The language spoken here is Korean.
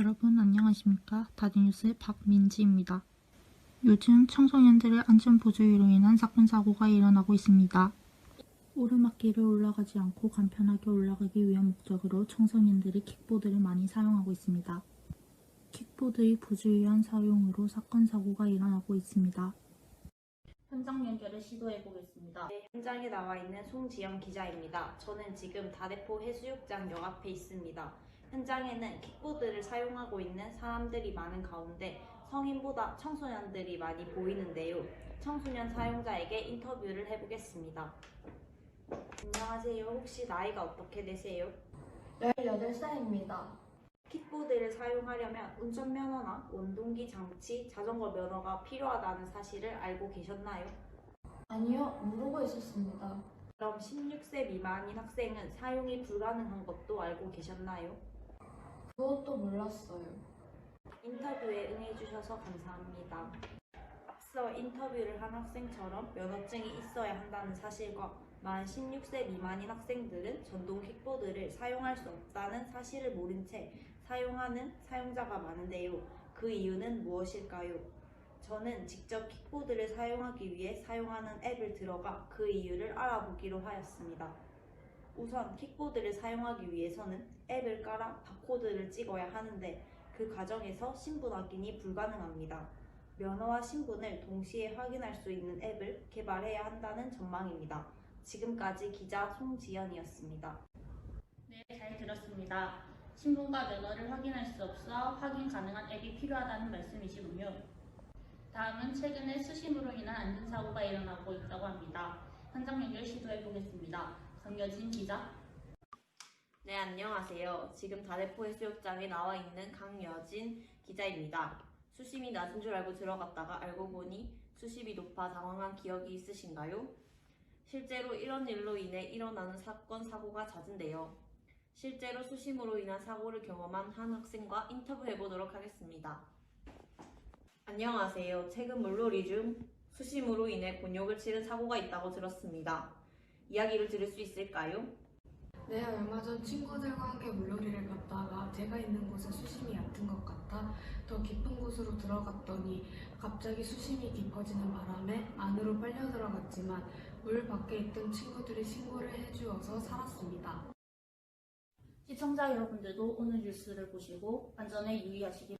여러분 안녕하십니까? 다디뉴스의 박민지입니다. 요즘 청소년들의 안전보조위로 인한 사건 사고가 일어나고 있습니다. 오르막길을 올라가지 않고 간편하게 올라가기 위한 목적으로 청소년들이 킥보드를 많이 사용하고 있습니다. 킥보드의 부주의한 사용으로 사건 사고가 일어나고 있습니다. 현장 연결을 시도해 보겠습니다. 네, 현장에 나와 있는 송지영 기자입니다. 저는 지금 다대포 해수욕장 역 앞에 있습니다. 현장에는 킥보드를 사용하고 있는 사람들이 많은 가운데 성인보다 청소년들이 많이 보이는데요. 청소년 사용자에게 인터뷰를 해보겠습니다. 안녕하세요. 혹시 나이가 어떻게 되세요? 18살입니다. 킥보드를 사용하려면 운전면허나 원동기 장치, 자전거 면허가 필요하다는 사실을 알고 계셨나요? 아니요, 모르고 있었습니다. 그럼 16세 미만인 학생은 사용이 불가능한 것도 알고 계셨나요? 그것도 몰랐어요. 인터뷰에 응해주셔서 감사합니다. 앞서 인터뷰를 한 학생처럼 면허증이 있어야 한다는 사실과 만 16세 미만인 학생들은 전동 킥보드를 사용할 수 없다는 사실을 모른 채 사용하는 사용자가 많은데요. 그 이유는 무엇일까요? 저는 직접 킥보드를 사용하기 위해 사용하는 앱을 들어가 그 이유를 알아보기로 하였습니다. 우선 킥보드를 사용하기 위해서는 앱을 깔아 바코드를 찍어야 하는데 그 과정에서 신분 확인이 불가능합니다. 면허와 신분을 동시에 확인할 수 있는 앱을 개발해야 한다는 전망입니다. 지금까지 기자 송지연이었습니다. 네, 잘 들었습니다. 신분과 면허를 확인할 수 없어 확인 가능한 앱이 필요하다는 말씀이시군요. 다음은 최근에 수심으로 인한 안전사고가 일어나고 있다고 합니다. 현장 연결 시도해 보겠습니다. 강여진 기자. 네, 안녕하세요. 지금 다대포 해수욕장에 나와 있는 강여진 기자입니다. 수심이 낮은 줄 알고 들어갔다가 알고 보니 수심이 높아 당황한 기억이 있으신가요? 실제로 이런 일로 인해 일어나는 사건, 사고가 잦은데요. 실제로 수심으로 인한 사고를 경험한 한 학생과 인터뷰해 보도록 하겠습니다. 안녕하세요. 최근 물놀이 중 수심으로 인해 곤욕을 치른 사고가 있다고 들었습니다. 이야기를 들을 수 있을까요? 네, 얼마 전 친구들과 함께 물놀이를 갔다가 제가 있는 곳에 수심이 얕은 것 같아 더 깊은 곳으로 들어갔더니 갑자기 수심이 깊어지는 바람에 안으로 빨려 들어갔지만 물 밖에 있던 친구들이 신고를 해주어서 살았습니다. 시청자 여러분들도 오늘 뉴스를 보시고 안전에 유의하시기